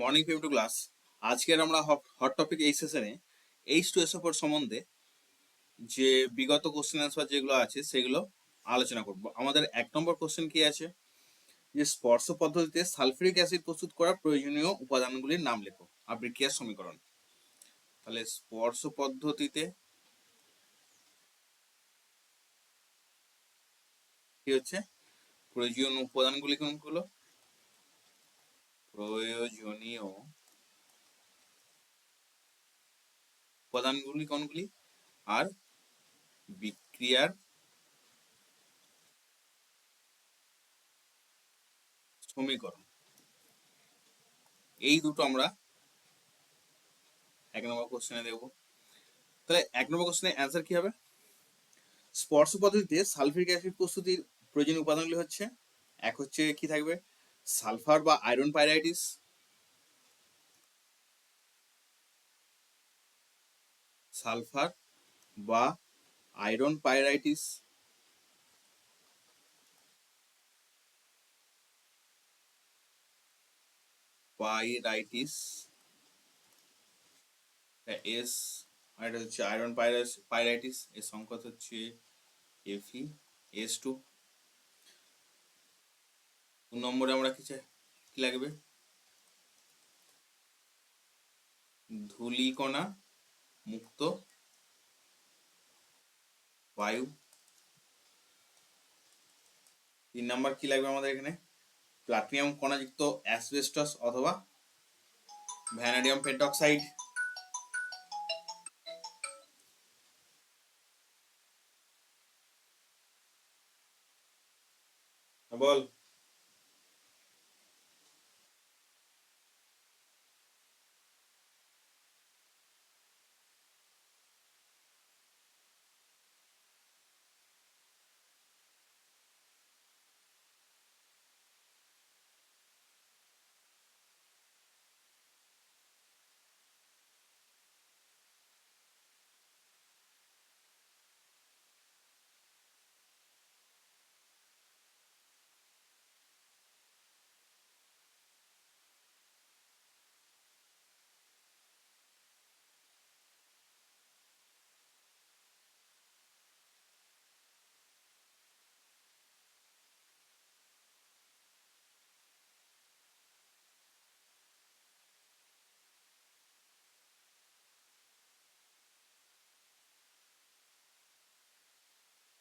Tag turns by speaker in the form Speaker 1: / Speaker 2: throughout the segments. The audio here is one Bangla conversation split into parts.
Speaker 1: মর্নিং ফেভ টু ক্লাস আজকের আমরা হট টপিক এই সেশনে এইচ টু এস সম্বন্ধে যে বিগত কোশ্চেন অ্যান্সার যেগুলো আছে সেগুলো আলোচনা করব। আমাদের এক নম্বর কোশ্চেন কি আছে? যে স্পর্শ পদ্ধতিতে সালফিউরিক অ্যাসিড প্রস্তুত করার প্রয়োজনীয় উপাদানগুলির নাম লেখো। আবৃক্রিয়ার সমীকরণ? তাহলে স্পর্শ পদ্ধতিতে কি হচ্ছে? প্রয়োজনীয় উপাদানগুলি কোনগুলো? প্রয়োজনীয় উপাদানগুলি কোনগুলি? আর বিক্রিয়ার সমীকরণ। এই দুটো আমরা এক নম্বর কোশ্চেনে দেব। তাহলে এক নম্বর কোশ্চেনের অ্যান্সার কি হবে? স্পর্শ পদ্ধতিতে সালফিউরিক অ্যাসিড প্রস্তুতির প্রয়োজনীয় উপাদানগুলি হচ্ছে, এক হচ্ছে কি থাকবে? সালফার বা আয়রন পাইরাইটিস? সালফার বা আয়রন পাইরাইটিস? পাইরাইটিস? এস, আর এটা হচ্ছে আয়রন পাইরাইটিস, এর সংকট হচ্ছে এফি এস টু। দু নম্বরে আমরা কি চাই কি লাগবে? ধূলিকণা মুক্ত বায়ু। তিন নাম্বার কি লাগবে আমাদের এখানে? প্লাটিনাম কণাযুক্ত অ্যাসবেস্টস অথবা ভ্যানাডিয়াম পেন্টক্সাইড। বল।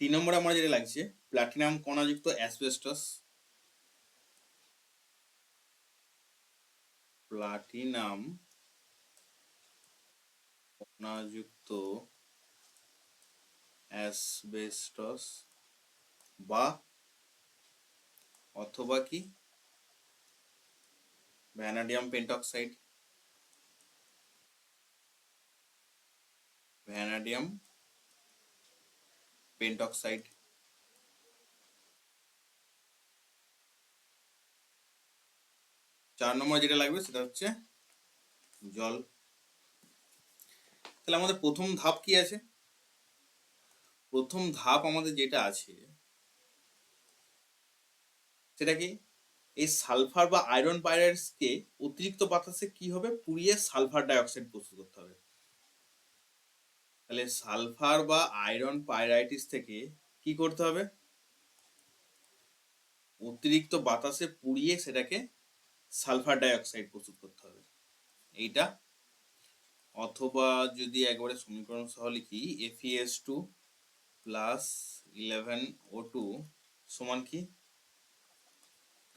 Speaker 1: তিন নম্বরে আমার যেটা লাগছে প্লাটিনাম কণাযুক্ত অ্যাসবেস্টস প্লাটিনাম কণাযুক্ত অ্যাসবেস্টস বা অথবা কি? ভ্যানাডিয়াম পেন্টক্সাইড ভ্যানাডিয়াম পেন্টক্সাইড চার নম্বর যেটা লাগবে সেটা হচ্ছে জল। তাহলে আমাদের প্রথম ধাপ কি আছে? প্রথম ধাপ আমাদের যেটা আছে, সেটা কি? এই সালফার বা আয়রন পাইরাইডসকে অতিরিক্ত বাতাসে কি হবে? পুড়িয়ে সালফার ডাইঅক্সাইড প্রস্তুত করতে হবে। তাহলে সালফার বা আয়রন পাইরাইটিস থেকে কি করতে হবে? অতিরিক্ত বাতাসে পুড়িয়ে সেটাকে সালফার ডাইঅক্সাইড প্রস্তুত করতে হবে। এইটা। অথবা যদি একবারে সমীকরণ সহ লিখি F E S two plus eleven O two সমান কি?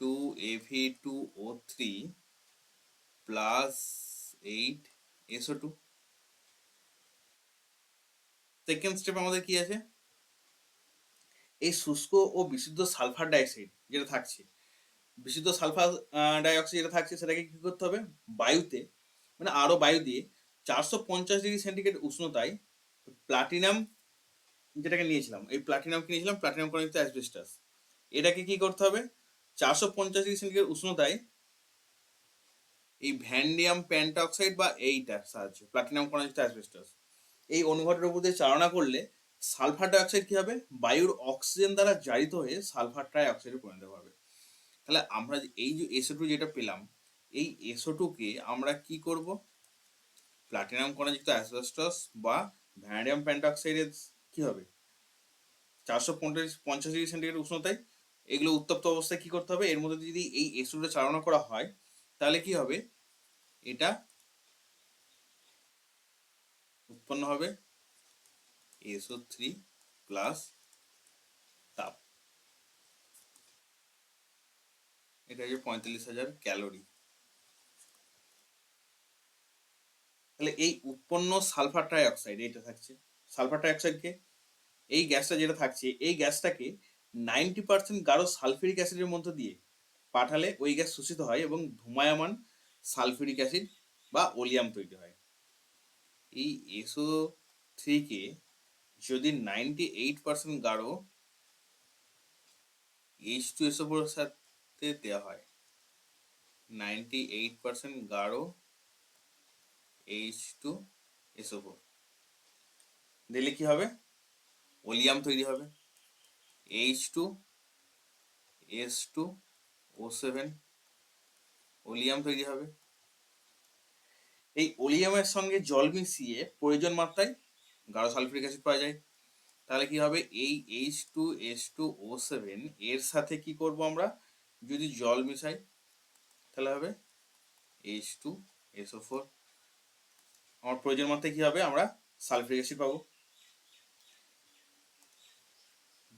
Speaker 1: Two AV two O three plus eight S O two second step আমাদের কি আছে? এই শুষ্ক ও বিশুদ্ধ সালফার ডাইঅক্সাইড যেটা থাকছে, বিশুদ্ধ সালফার ডাইঅক্সাইড যেটা থাকছে সেটাকে কি করতে হবে? বায়ুতে মানে আরও বায়ু দিয়ে চারশো পঞ্চাশ ডিগ্রি সেন্টিগ্রেড উষ্ণতায় প্লাটিনাম যেটাকে নিয়েছিলাম, এই প্লাটিনাম নিয়েছিলাম? প্লাটিনাম কণিত অ্যাসবেস্টাস। এটাকে কি করতে হবে? চারশো পঞ্চাশ ডিগ্রি সেন্টিগ্রেড উষ্ণতায় এই ভ্যান্ডিয়াম প্যান্টঅক্সাইড বা এইটার সাহায্যে, প্লাটিনাম কণিত অ্যাসবেস্টাস। এই অনুঘটের উপর দিয়ে চালনা করলে সালফার ডাইঅক্সাইড কি হবে? বায়ুর অক্সিজেন দ্বারা জারিত হয়ে সালফার ডাই অক্সাইডে পরিণত হবে। তাহলে আমরা এই যে এসও টু যেটা পেলাম, এই এসও টুকে আমরা কি করব? প্লাটিনাম কণাযুক্ত অ্যাসবেস্টস বা ভ্যানাডিয়াম পেন্টঅক্সাইডের কি হবে? চারশো পঞ্চাশ পঞ্চাশ ডিগ্রি সেন্টিগ্রেড উষ্ণতায়। এগুলো উত্তপ্ত অবস্থায় কি করতে হবে? এর মধ্যে যদি এই এসওটা চালনা করা হয়, তাহলে কি হবে? এটা উৎপন্ন হবে এসও থ্রি প্লাস তাপ। এটা হচ্ছে পঁয়তাল্লিশ হাজার ক্যালোরি। তাহলে এই উৎপন্ন সালফার ট্রাইঅক্সাইড এটা থাকছে। সালফার ট্রাইঅক্সাইডকে এই গ্যাসটা যেটা থাকছে, এই গ্যাসটাকে নাইনটি পার্সেন্ট গাঢ় সালফিউরিক অ্যাসিডের মধ্যে দিয়ে পাঠালে ওই গ্যাস শোষিত হয় এবং ধুমায়মান সালফিউরিক অ্যাসিড বা ওলিয়াম তৈরি হয়। এই এসও থ্রিকে যদি নাইনটি এইট পার্সেন্ট গাঢ় এইচ টু এসও সাথে দেওয়া হয়। নাইনটি এইট পার্সেন্ট গাঢ় H two S O four দিলে কি হবে? ওলিয়াম তৈরি হবে। H two S two O seven oleum তৈরি হবে। এই ওলিয়ামের সঙ্গে জল মিশিয়ে প্রয়োজন মাত্রায় গাঢ় সালফিউরিক অ্যাসিড পাওয়া যায়। তাহলে কি হবে? এই H two S two O seven এর সাথে কি করব আমরা? যদি জল মিশাই, তাহলে হবে এইচ টু এসও ফোর আমার প্রয়োজন মাত্রায় কি হবে? আমরা সালফিউরিক অ্যাসিড পাবো।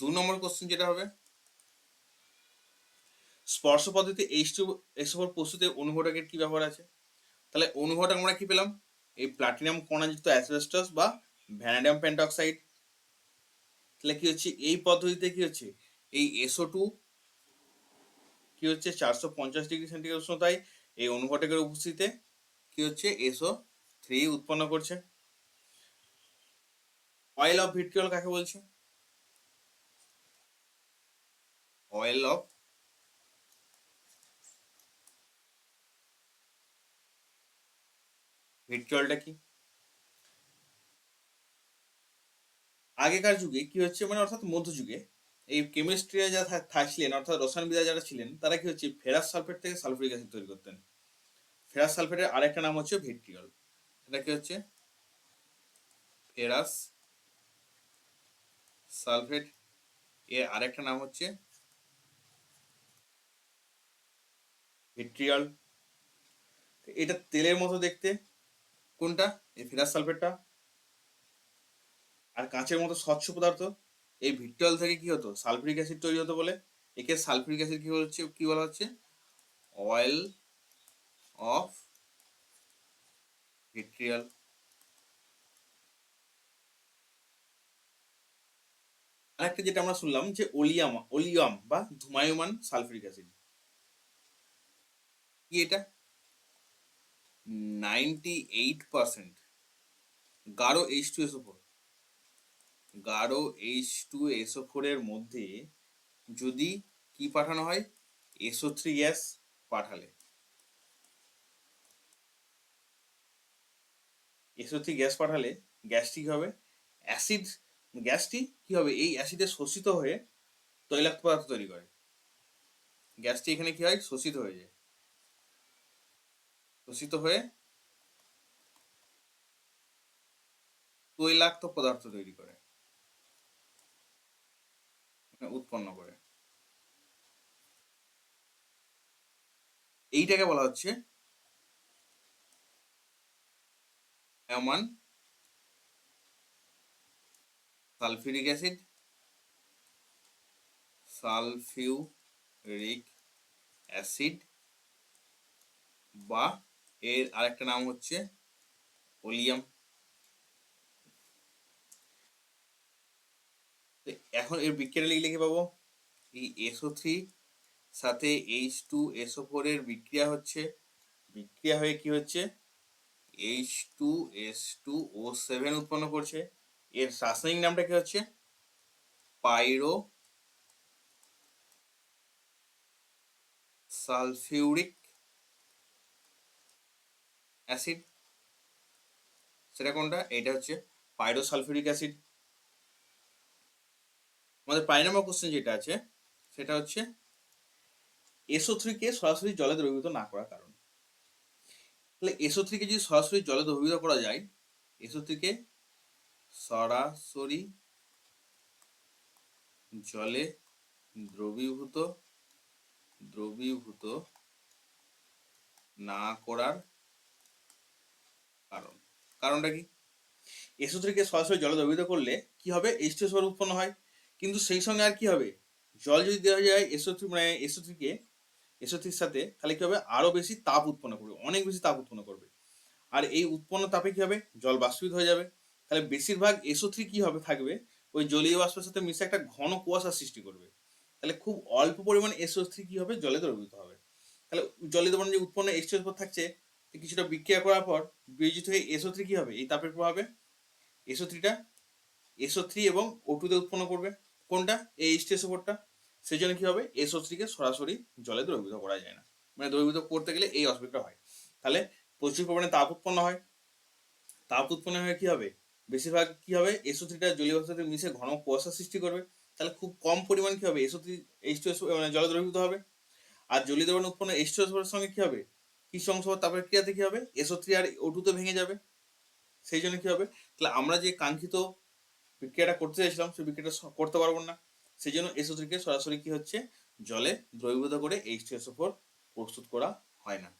Speaker 1: দু নম্বর কোশ্চেন যেটা হবে, স্পর্শ পদ্ধতি H two S O four প্রস্তুতে অনুঘটকের কি ব্যবহার আছে? তাহলে অনুঘটক আমরা কি পেলাম? এই প্লাটিনাম কণাযুক্ত অ্যাসবেস্টাস বা ভ্যানাডিয়াম পেন্টঅক্সাইড তাহলে কি হচ্ছে? এই পদ্ধতিতে কি হচ্ছে? এই এসও টু কি হচ্ছে? চারশো পঞ্চাশ ডিগ্রি সেন্টিগ্রেড উষ্ণতায় এই অনুঘটকের উপস্থিতিতে কি হচ্ছে? এসও থ্রি উৎপন্ন করছে। অয়েল অফ ভিট্রিয়ল কাকে বলছে? অয়েল অফ ভিট্রিয়লটা কি? আগেকার যুগে কি হচ্ছে? মানে অর্থাৎ মধ্যযুগে এই কেমিস্ট্রি যারা থাকছিলেন, অর্থাৎ রসায়নবিদা যারা ছিলেন, তারা কি হচ্ছে? ফেরাস সালফেট থেকে সালফুরিক অ্যাসিড তৈরি করতেন। ফেরাস সালফেটের আরেকটা নাম হচ্ছে ভিট্রিয়ল এটা কি হচ্ছে? ফেরাস সালফেট এর আরেকটা নাম হচ্ছে ভিট্রিয়ল এটা তেলের মতো দেখতে। কোনটা? এই ফেরাস সালফেটটা। আর কাঁচের মতো স্বচ্ছ পদার্থ। এই ভিট্রিয়ল থেকে কি হতো? সালফিউরিক অ্যাসিড তৈরি হতো বলে। একে সালফিউরিক অ্যাসিড কি হচ্ছে? কি বলা হচ্ছে? Oil of vitriol. আরেকটা যেটা আমরা শুনলাম যে ওলিয়াম ওলিয়াম বা ধুমায়মান সালফিউরিক অ্যাসিড। কি এটা? নাইনটি এইট পার্সেন্ট গাঢ় এইচ টু এসও ফোর গাঢ় এইচ টু এসও ফোরের মধ্যে যদি কি পাঠানো হয়? এসও থ্রি গ্যাস পাঠালে। এসও থ্রি গ্যাস পাঠালে গ্যাসটি হবে। অ্যাসিড গ্যাসটি কি হবে? এই অ্যাসিডে শোষিত হয়ে তৈলাক্ত পদার্থ তৈরি করে। গ্যাসটি এখানে কি হয়? শোষিত হয়ে যায়। শোষিত হয়ে তৈলাক্ত পদার্থ তৈরি করে। মানে উৎপন্ন করে। এইটাকে বলা হচ্ছে অ্যামান সালফিউরিক অ্যাসিড সালফিউরিক অ্যাসিড বা এর আরেকটা নাম হচ্ছে ওলিয়াম। এখন এর বিক্রিয়া লিখে লিখে পাবো, এই এসও থ্রি সাথে এইচ টু এসও ফোর এর বিক্রিয়া হচ্ছে, বিক্রিয়া হয়ে কি হচ্ছে? H two S two O seven উৎপন্ন করছে। এর রাসায়নিক নামটা কি হচ্ছে? Pyrosulphuric acid. সেটা কোনটা? এটা হচ্ছে পাইরো সালফিউরিক অ্যাসিড। আমাদের পাই নম্বর কোশ্চেন যেটা আছে, সেটা হচ্ছে এসও থ্রিকে সরাসরি জলে দ্রবীভূত না করার কারণ। তাহলে এসও থ্রিকে যদি সরাসরি জলে দ্রবীভূত করা যায় এসও থ্রিকে সরাসরি জলে দ্রবীভূত দ্রবীভূত না করার কারণটা কি? এসও থ্রিকে সরাসরি জলে দ্রবীভূত করলে কি হবে? এইচ টু উৎপন্ন হয়। কিন্তু সেই সঙ্গে আর কি হবে? জল যদি দেওয়া যায় এসও থ্রি মানে এসও থ্রিকে এসও থ্রির সাথে, তাহলে কি হবে? আরও বেশি তাপ উৎপন্ন করবে। অনেক বেশি তাপ উৎপন্ন করবে। আর এই উৎপন্ন তাপে কি হবে? জল বাষ্পীভূত হয়ে যাবে। তাহলে বেশিরভাগ এসও থ্রি কি হবে? থাকবে ওই জলীয় বাষ্পের সাথে মিশে একটা ঘন কুয়াশা সৃষ্টি করবে। তাহলে খুব অল্প পরিমাণ এসও থ্রি কি হবে? জলে দ্রবীভূত হবে। তাহলে জলে দ্রবণ যে উৎপন্ন পর থাকছে কিছুটা বিক্রিয়া করার পর বিয়োজিত হয়ে এসও থ্রি কি হবে? এই তাপের প্রভাবে? এসও থ্রিটা এসও থ্রি এবং ওটুতে উৎপন্ন করবে। কোনটা? এই এইচ টি ফোরটা সেই জন্য কি হবে? এসও থ্রিকে সরাসরি জলে দ্রবীভূত করা যায় না। মানে দ্রবীভূত করতে গেলে এই অসুবিধা হয়। তাহলে প্রচুর পরিমাণে তাপ উৎপন্ন হয়। তাপ উৎপন্ন হয়ে কি হবে? বেশিরভাগ কি হবে? এসও থ্রিটা জলীয় সাথে মিশে ঘন কুয়াশা সৃষ্টি করবে। তাহলে খুব কম পরিমাণ কি হবে? SO three H two S মানে জলে দ্রবীভূত হবে। আর জলীয় দ্রবণ উৎপন্ন এইচ টু এর সঙ্গে কি হবে? কি সংসর্গ তাপের ক্রিয়াতে কি হবে? এসও থ্রি আর ওটুতে ভেঙে যাবে। সেই জন্য কি হবে? তাহলে আমরা যে কাঙ্ক্ষিত বিক্রিয়াটা করতে চাইছিলাম, সেই বিক্রিয়াটা করতে পারব না। সেই জন্য এসও থ্রিকে সরাসরি কি হচ্ছে? জলে দ্রবীভূত করে এইচ টু ফোর প্রস্তুত করা হয় না।